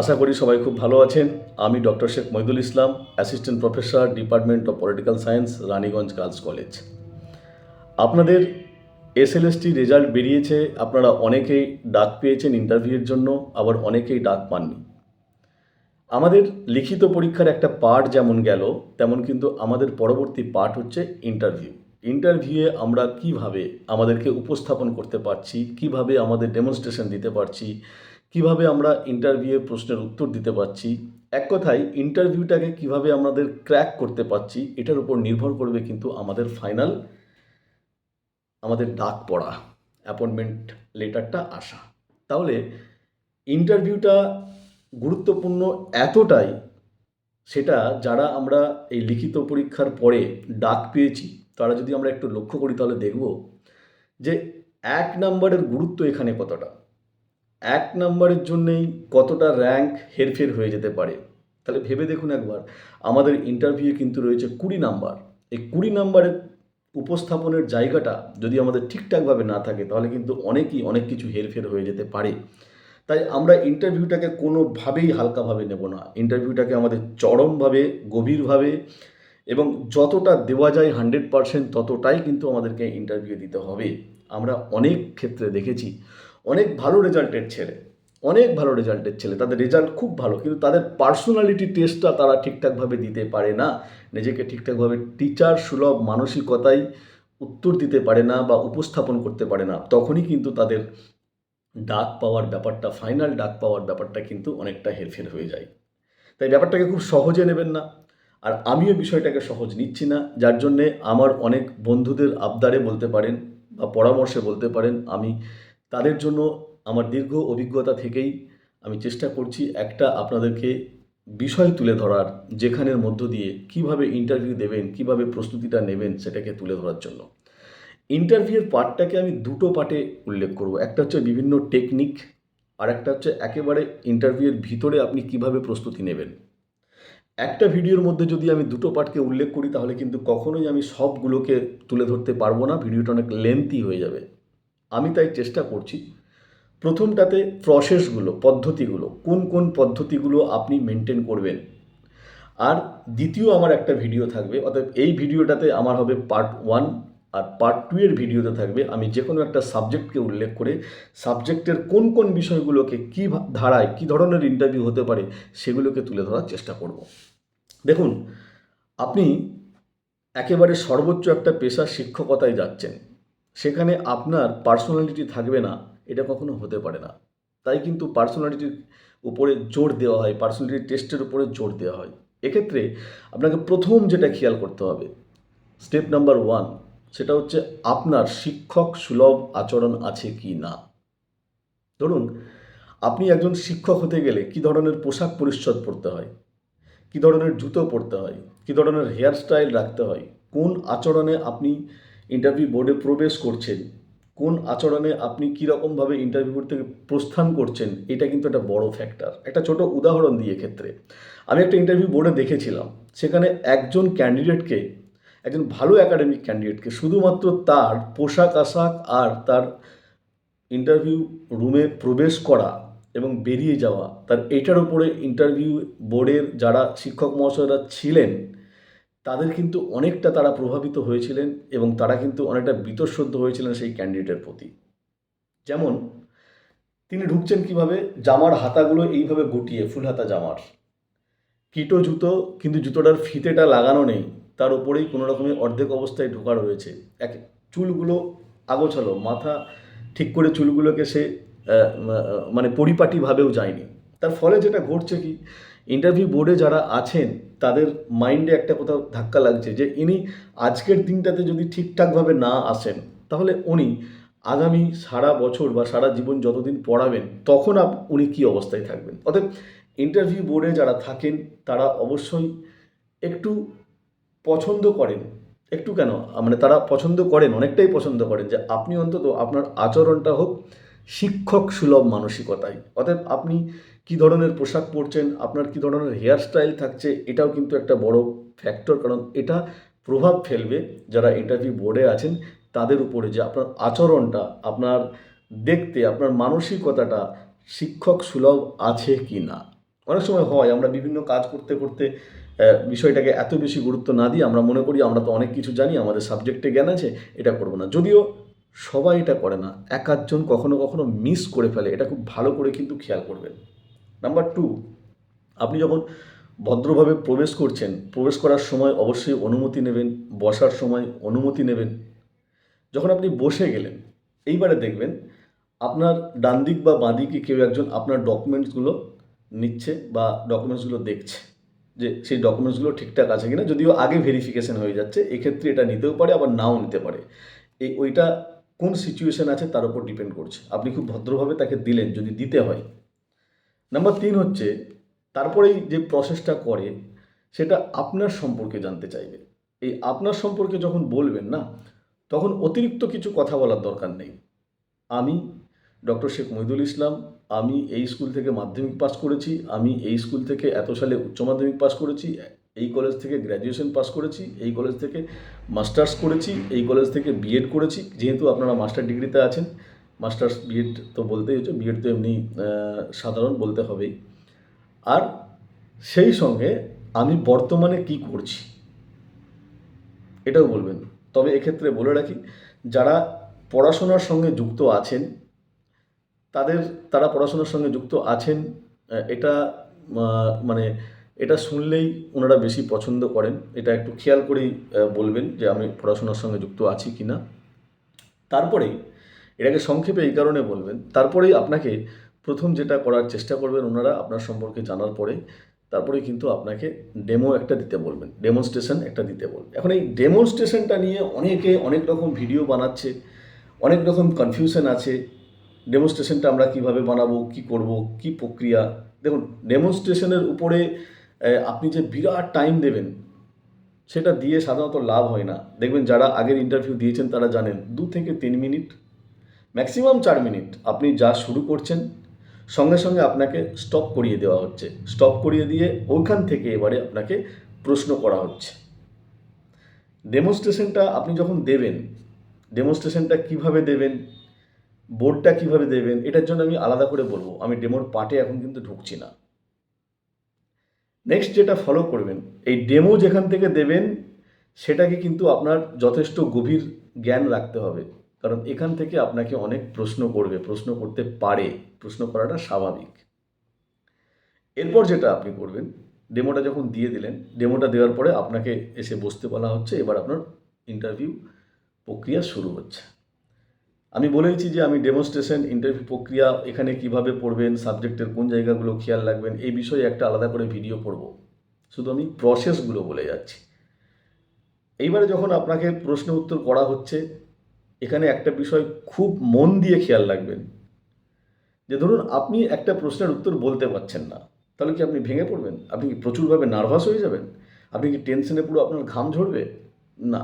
আশা করি সবাই খুব ভালো আছেন। আমি doctor Sheikh Mohidul Islam, assistant professor, department of political science, Raniganj girls college. আপনাদের এসএলএসটি রেজাল্ট বেরিয়েছে, আপনারা অনেকেই ডাক পেয়েছেন ইন্টারভিউয়ের জন্য, আবার অনেকেই ডাক পাননি। আমাদের লিখিত পরীক্ষার একটা পার্ট যেমন গেল, তেমন কিন্তু আমাদের পরবর্তী পার্ট হচ্ছে ইন্টারভিউ। ইন্টারভিউয়ে আমরা কীভাবে আমাদেরকে উপস্থাপন করতে পারছি, কীভাবে আমাদের ডেমনস্ট্রেশন দিতে পারছি কীভাবে আমরা ইন্টারভিউয়ে প্রশ্নের উত্তর দিতে পারছি, এক কথায় ইন্টারভিউটাকে কীভাবে আমাদের ক্র্যাক করতে পারছি, এটার উপর নির্ভর করবে কিন্তু আমাদের ফাইনাল আমাদের ডাক পড়া অ্যাপয়েন্টমেন্ট লেটারটা আসা। তাহলে ইন্টারভিউটা গুরুত্বপূর্ণ এতটাই, সেটা যারা আমরা এই লিখিত পরীক্ষার পরে ডাক পেয়েছি, তারা যদি আমরা একটু লক্ষ্য করি তাহলে দেখব যে এক নম্বরের গুরুত্ব এখানে কতটা। এক নম্বরের জন্যেই কতটা র্যাঙ্ক হেরফের হয়ে যেতে পারে। তাহলে ভেবে দেখুন একবার, আমাদের ইন্টারভিউ কিন্তু রয়েছে কুড়ি নাম্বার এই কুড়ি নাম্বারের উপস্থাপনের জায়গাটা যদি আমাদের ঠিকঠাকভাবে না থাকে, তাহলে কিন্তু অনেকই অনেক কিছু হেরফের হয়ে যেতে পারে। তাই আমরা ইন্টারভিউটাকে কোনোভাবেই হালকাভাবে নেব না। ইন্টারভিউটাকে আমাদের চরমভাবে, গভীরভাবে এবং যতটা দেওয়া যায় হান্ড্রেড পারসেন্ট ততটাই কিন্তু আমাদেরকে ইন্টারভিউ দিতে হবে। আমরা অনেক ক্ষেত্রে দেখেছি অনেক ভালো রেজাল্টের ছেলে, অনেক ভালো রেজাল্টের ছেলে, তাদের রেজাল্ট খুব ভালো, কিন্তু তাদের পার্সোনালিটি টেস্টটা তারা ঠিকঠাকভাবে দিতে পারে না। নিজেকে ঠিকঠাকভাবে টিচার সুলভ মানসিকতায় উত্তর দিতে পারে না বা উপস্থাপন করতে পারে না, তখনই কিন্তু তাদের ডাক পাওয়ার ব্যাপারটা ফাইনাল ডাক পাওয়ার ব্যাপারটা কিন্তু অনেকটা হেরফের হয়ে যায়। তাই ব্যাপারটাকে খুব সহজে নেবেন না, আর আমিও বিষয়টাকে সহজ নিচ্ছি না, যার জন্যে আমার অনেক বন্ধুদের আবদারে বলতে পারেন বা পরামর্শে বলতে পারেন, আমি তাদের জন্য আমার দীর্ঘ অভিজ্ঞতা থেকেই আমি চেষ্টা করছি একটা আপনাদেরকে বিষয় তুলে ধরার যেখানের মধ্য দিয়ে কীভাবে ইন্টারভিউ দেবেন, কীভাবে প্রস্তুতিটা নেবেন সেটাকে তুলে ধরার জন্য। ইন্টারভিউয়ের পার্টটাকে আমি দুটো পার্টে উল্লেখ করব। একটা হচ্ছে বিভিন্ন টেকনিক আর একটা হচ্ছে একেবারে ইন্টারভিউয়ের ভিতরে আপনি কীভাবে প্রস্তুতি নেবেন। একটা ভিডিওর মধ্যে যদি আমি দুটো পার্টকে উল্লেখ করি, তাহলে কিন্তু কখনোই আমি সবগুলোকে তুলে ধরতে পারব না ভিডিওটা অনেক লেন্থি হয়ে যাবে। আমি তাই চেষ্টা করছি। প্রথমটাতে প্রসেসগুলো পদ্ধতিগুলো, কোন কোন পদ্ধতিগুলো আপনি মেনটেন করবেন। আর দ্বিতীয় আমার একটা ভিডিও থাকবে অর্থাৎ এই ভিডিওটাতে আমার হবে পার্ট ওয়ান আর পার্ট টু এর ভিডিওতে থাকবে আমি যে কোনো একটা সাবজেক্টকে উল্লেখ করে সাবজেক্টের কোন কোন বিষয়গুলোকে কী ধারায় কী ধরনের ইন্টারভিউ হতে পারে সেগুলোকে তুলে ধরার চেষ্টা করব। দেখুন, আপনি একেবারে সর্বোচ্চ একটা পেশার শিক্ষকতায় যাচ্ছেন। সেখানে আপনার পার্সোনালিটি থাকবে না, এটা কখনো হতে পারে না। তাই কিন্তু পার্সোনালিটির উপরে জোর দেওয়া হয় পার্সোনালিটি টেস্টের উপরে জোর দেওয়া হয়। এক্ষেত্রে আপনাকে প্রথম যেটা খেয়াল করতে হবে স্টেপ নাম্বার ওয়ান সেটা হচ্ছে আপনার শিক্ষক সুলভ আচরণ আছে কি না। ধরুন, আপনি একজন শিক্ষক হতে গেলে কি ধরনের পোশাক পরিচ্ছদ পরতে হয়? কি ধরনের জুতো পরতে হয়? কি ধরনের হেয়ার স্টাইল রাখতে হয়? কোন আচরণে আপনি ইন্টারভিউ বোর্ডে প্রবেশ করছেন। কোন আচরণে আপনি কীরকমভাবে ইন্টারভিউ বোর্ড থেকে প্রস্থান করছেন, এটা কিন্তু একটা বড় ফ্যাক্টর একটা ছোট উদাহরণ দিয়ে ক্ষেত্রে আমি একটা ইন্টারভিউ বোর্ডে দেখেছিলাম, সেখানে একজন ক্যান্ডিডেটকে একজন ভালো একাডেমিক ক্যান্ডিডেটকে শুধুমাত্র তার পোশাক আশাক আর তার ইন্টারভিউ রুমে প্রবেশ করা এবং বেরিয়ে যাওয়া, তার এটার উপরে ইন্টারভিউ বোর্ডের যারা শিক্ষক মহাশয়রা ছিলেন তাদের কিন্তু অনেকটা তারা প্রভাবিত হয়েছিলেন এবং তারা কিন্তু অনেকটা বিতঃসদ্য হয়েছিলেন সেই ক্যান্ডিডেটের প্রতি। যেমন, তিনি ঢুকছেন কীভাবে? জামার হাতাগুলো এইভাবে গুটিয়ে, ফুল হাতা জামার। কিটো জুতো, কিন্তু জুতোটার ফিতেটা লাগানো নেই, তার উপরেই কোনো রকমের অর্ধেক অবস্থায় ঢোকা রয়েছে। এক চুলগুলো আগোছালো, মাথা ঠিক করে চুলগুলোকে সে মানে পরিপাটিভাবেও যায়নি। তার ফলে যেটা ঘটছে কি, ইন্টারভিউ বোর্ডে যারা আছেন তাদের মাইন্ডে একটা কোথাও ধাক্কা লাগছে যে ইনি আজকের দিনটাতে যদি ঠিকঠাকভাবে না আসেন, তাহলে উনি আগামী সারা বছর বা সারা জীবন যতদিন পড়াবেন, তখন আপ, উনি কী অবস্থায় থাকবেন। অতএব ইন্টারভিউ বোর্ডে যারা থাকেন, তারা অবশ্যই একটু পছন্দ করেন। একটু কেন? মানে তারা পছন্দ করেন, অনেকটাই পছন্দ করেন যে আপনি অন্তত আপনার আচরণটা হোক শিক্ষক সুলভ মানসিকতায়। অতএব আপনি কি ধরনের পোশাক পরছেন, আপনার কি ধরনের হেয়ার স্টাইল থাকছে, এটাও কিন্তু একটা বড় ফ্যাক্টর কারণ এটা প্রভাব ফেলবে যারা ইন্টারভিউ বোর্ডে আছেন, তাদের উপরে যে আপনার আচরণটা, আপনার দেখতে, আপনার মানসিকতাটা শিক্ষক সুলভ আছে কি না। অনেক সময় হয়, আমরা বিভিন্ন কাজ করতে করতে বিষয়টাকে এত বেশি গুরুত্ব না দিয়ে আমরা মনে করি, আমরা তো অনেক কিছু জানি, আমাদের সাবজেক্টে জ্ঞান আছে, এটা করব না। যদিও সবাই এটা করে না, এক আধজন কখনো কখনো মিস করে ফেলে, এটা খুব ভালো করে কিন্তু খেয়াল করবেন। নাম্বার টু আপনি যখন ভদ্রভাবে প্রবেশ করছেন, প্রবেশ করার সময় অবশ্যই অনুমতি নেবেন, বসার সময় অনুমতি নেবেন। যখন আপনি বসে গেলেন, এইবারে দেখবেন আপনার ডান দিক বা বাঁ দিকে কেউ একজন আপনার ডকুমেন্টসগুলো নিচ্ছে বা ডকুমেন্টসগুলো দেখছে যে সেই ডকুমেন্টসগুলো ঠিকঠাক আছে কিনা, যদিও আগে ভেরিফিকেশন হয়ে যাচ্ছে, এক্ষেত্রে এটা নিতেও পারে, আবার নাও নিতে পারে। এই ওইটা কোন সিচুয়েশন আছে তার উপর ডিপেন্ড করছে। আপনি খুব ভদ্রভাবে তাকে দিলেন, যদি দিতে হয়। নাম্বার তিন হচ্ছে, তারপরেই যে প্রসেসটা করে, সেটা আপনার সম্পর্কে জানতে চাইবে। এই আপনার সম্পর্কে যখন বলবেন না, তখন অতিরিক্ত কিছু কথা বলার দরকার নেই। আমি ডক্টর শেখ মহিদুল ইসলাম, আমি এই স্কুল থেকে মাধ্যমিক পাস করেছি, আমি এই স্কুল থেকে এত সালে উচ্চ মাধ্যমিক পাস করেছি, এই কলেজ থেকে গ্র্যাজুয়েশন পাস করেছি, এই কলেজ থেকে মাস্টার্স করেছি, এই কলেজ থেকে বিএড করেছি, যেহেতু আপনারা মাস্টার ডিগ্রিতে আছেন মাস্টার্স বিএড তো বলতেই হচ্ছে বিএড তো এমনি সাধারণ বলতে হবেই। আর সেই সঙ্গে আমি বর্তমানে কি করছি, এটাও বলবেন। তবে এক্ষেত্রে বলে রাখি, যারা পড়াশোনার সঙ্গে যুক্ত আছেন, তাদের, তারা পড়াশোনার সঙ্গে যুক্ত আছেন এটা মানে এটা শুনলেই ওনারা বেশি পছন্দ করেন। এটা একটু খেয়াল করেই বলবেন যে আমি পড়াশোনার সঙ্গে যুক্ত আছি কি না তারপরেই এটাকে সংক্ষেপে এই কারণে বলবেন, তারপরেই আপনাকে প্রথম যেটা করার চেষ্টা করবেন ওনারা আপনার সম্পর্কে জানার পরে তারপরে কিন্তু আপনাকে ডেমো একটা দিতে বলবেন ডেমনস্ট্রেশন একটা দিতে বলবেন। এখন এই ডেমনস্ট্রেশনটা নিয়ে অনেকে অনেক রকম ভিডিও বানাচ্ছে, অনেক রকম কনফিউশন আছে ডেমনস্ট্রেশনটা আমরা কীভাবে বানাবো, কি করব, কি প্রক্রিয়া। দেখুন ডেমনস্ট্রেশনের উপরে আপনি যে বিরাট টাইম দেবেন, সেটা দিয়ে সাধারণত লাভ হয় না। দেখবেন যারা আগের ইন্টারভিউ দিয়েছেন তারা জানেন, দু থেকে তিন মিনিট ম্যাক্সিমাম চার মিনিট আপনি যা শুরু করছেন, সঙ্গে সঙ্গে আপনাকে স্টপ করিয়ে দেওয়া হচ্ছে। স্টপ করিয়ে দিয়ে ওইখান থেকে এবারে আপনাকে প্রশ্ন করা হচ্ছে। ডেমনস্ট্রেশনটা আপনি যখন দেবেন ডেমনস্ট্রেশনটা কীভাবে দেবেন বোর্ডটা কীভাবে দেবেন, এটার জন্য আমি আলাদা করে বলব। আমি ডেমোর পার্টে এখন কিন্তু ঢুকছি না। নেক্সট যেটা ফলো করবেন, এই ডেমো যেখান থেকে দেবেন, সেটাকে কিন্তু আপনার যথেষ্ট গভীর জ্ঞান রাখতে হবে। কারণ এখান থেকে আপনাকে অনেক প্রশ্ন করবে, প্রশ্ন করতে পারে, প্রশ্ন করাটা স্বাভাবিক। এরপর যেটা আপনি করবেন, ডেমোটা যখন দিয়ে দিলেন, ডেমোটা দেওয়ার পরে আপনাকে এসে বসতে বলা হচ্ছে, এবার আপনার ইন্টারভিউ প্রক্রিয়া শুরু হচ্ছে। আমি বলেইছি যে আমি ডেমনস্ট্রেশন ইন্টারভিউ প্রক্রিয়া, এখানে কীভাবে পড়বেন সাবজেক্টের কোন জায়গাগুলো খেয়াল রাখবেন, এই বিষয়ে একটা আলাদা করে ভিডিও করব। শুধু আমি প্রসেসগুলো বলে যাচ্ছি। এইবারে যখন আপনাকে প্রশ্ন উত্তর করা হচ্ছে এখানে একটা বিষয় খুব মন দিয়ে খেয়াল রাখবেন। যে ধরুন আপনি একটা প্রশ্নের উত্তর বলতে পারছেন না, তাহলে কি আপনি ভেঙে পড়বেন? আপনি কি প্রচুরভাবে নার্ভাস হয়ে যাবেন? আপনি কি টেনশনে পুরো আপনার ঘাম ঝরবে? না।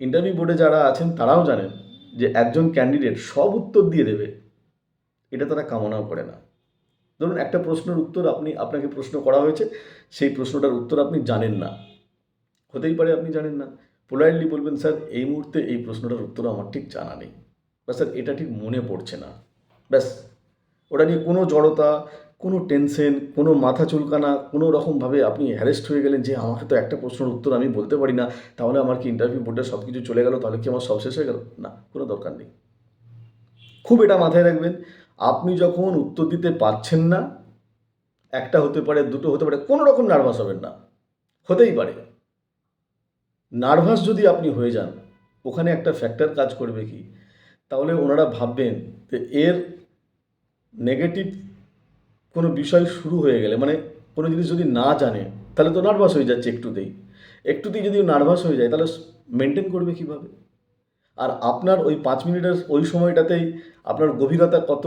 ইন্টারভিউ বোর্ডে যারা আছেন তারাও জানেন যে একজন ক্যান্ডিডেট সব উত্তর দিয়ে দেবে, এটা তারা কামনাও করে না। ধরুন একটা প্রশ্নের উত্তর আপনি, আপনাকে প্রশ্ন করা হয়েছে, সেই প্রশ্নটার উত্তর আপনি জানেন না। হতেই পারে আপনি জানেন না। পোলাইটলি বলবেন, স্যার, এই মুহূর্তে এই প্রশ্নটার উত্তর আমার ঠিক জানা নেই। বা, স্যার, এটা ঠিক মনে পড়ছে না। ব্যাস, ওটা নিয়ে কোনো জড়তা, কোনো টেনশন, কোনো মাথা চুলকানা, কোনো রকমভাবে আপনি হ্যারেস্ট হয়ে গেলেন যে, আমাকে তো একটা প্রশ্নের উত্তর আমি বলতে পারি না, তাহলে আমার কি ইন্টারভিউ বোর্ডে সব কিছু চলে গেল, তাহলে কি আমার সব শেষ হয়ে গেল? না, কোনো দরকার নেই। খুব এটা মাথায় রাখবেন, আপনি যখন উত্তর দিতে পারছেন না, একটা হতে পারে, দুটো হতে পারে, কোনো রকম নার্ভাস হবেন না। হতেই পারে। নার্ভাস যদি আপনি হয়ে যান, ওখানে একটা ফ্যাক্টর কাজ করবে কি? তাহলে ওনারা ভাববেন যে এর নেগেটিভ কোনো বিষয় শুরু হয়ে গেলে মানে কোনো জিনিস যদি না জানে, তাহলে তো নার্ভাস হয়ে যাচ্ছে একটুতেই। একটুতেই যদি নার্ভাস হয়ে যায়, তাহলে মেনটেন করবে কীভাবে? আর আপনার ওই পাঁচ মিনিটের ওই সময়টাতেই আপনার গভীরতা কত,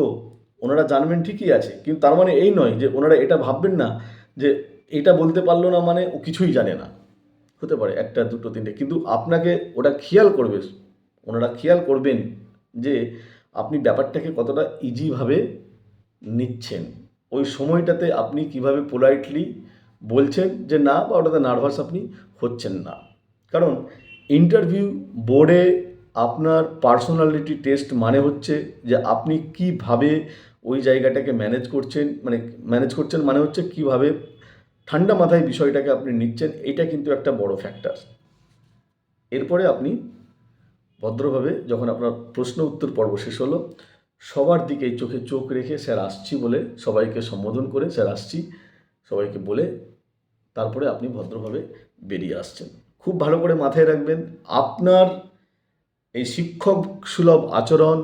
ওনারা জানবেন ঠিকই আছে। কিন্তু তার মানে এই নয় যে ওনারা এটা ভাববেন না যে এটা বলতে পারল না মানে ও কিছুই জানে না। হতে পারে, একটা, দুটো, তিনটে। কিন্তু আপনাকে ওটা খেয়াল করবে, ওনারা খেয়াল করবেন যে আপনি ব্যাপারটাকে কতটা ইজিভাবে নিচ্ছেন। ওই সময়টাতে আপনি কীভাবে পোলাইটলি বলছেন যে না, বা ওটাতে নার্ভাস আপনি হচ্ছেন না। কারণ ইন্টারভিউ বোর্ডে আপনার পার্সোনালিটি টেস্ট মানে হচ্ছে যে আপনি কীভাবে ওই জায়গাটাকে ম্যানেজ করছেন মানে ম্যানেজ করছেন মানে হচ্ছে কীভাবে ঠান্ডা মাথায় বিষয়টাকে আপনি নিচ্ছেন এটা কিন্তু একটা বড় ফ্যাক্টর এরপরে আপনি ভদ্রভাবে যখন আপনার প্রশ্ন উত্তর পর্ব শেষ হলো, সবার দিকে চোখে চোখ রেখে স্যার আসছি বলে সবাইকে সম্বোধন করে স্যার আসছি, সবাইকে বলে তারপরে আপনি ভদ্রভাবে বেরিয়ে আসছেন। খুব ভালো করে মাথায় রাখবেন, আপনার এই শিক্ষক সুলভ আচরণ,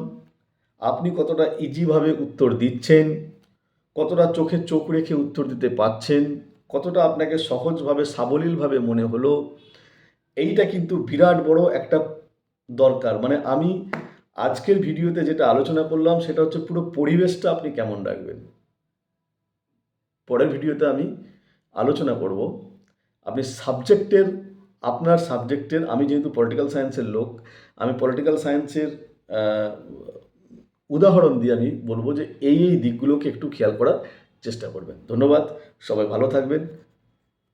আপনি কতটা ইজিভাবে উত্তর দিচ্ছেন, কতটা চোখে চোখ রেখে উত্তর দিতে পাচ্ছেন কতটা আপনাকে সহজভাবে, সাবলীলভাবে মনে হলো, এইটা কিন্তু বিরাট বড় একটা দরকার। মানে আমি আজকের ভিডিওতে যেটা আলোচনা করলাম, সেটা হচ্ছে পুরো পরিবেশটা আপনি কেমন রাখবেন। পরের ভিডিওতে আমি আলোচনা করব। আপনি সাবজেক্টের, আপনার সাবজেক্টের, আমি যেহেতু পলিটিক্যাল সায়েন্সের লোক, আমি পলিটিক্যাল সায়েন্সের উদাহরণ দিয়ে আমি বলব যে এই এই দিকগুলোকে একটু খেয়াল করার চেষ্টা করবেন। ধন্যবাদ সবাই ভালো থাকবেন।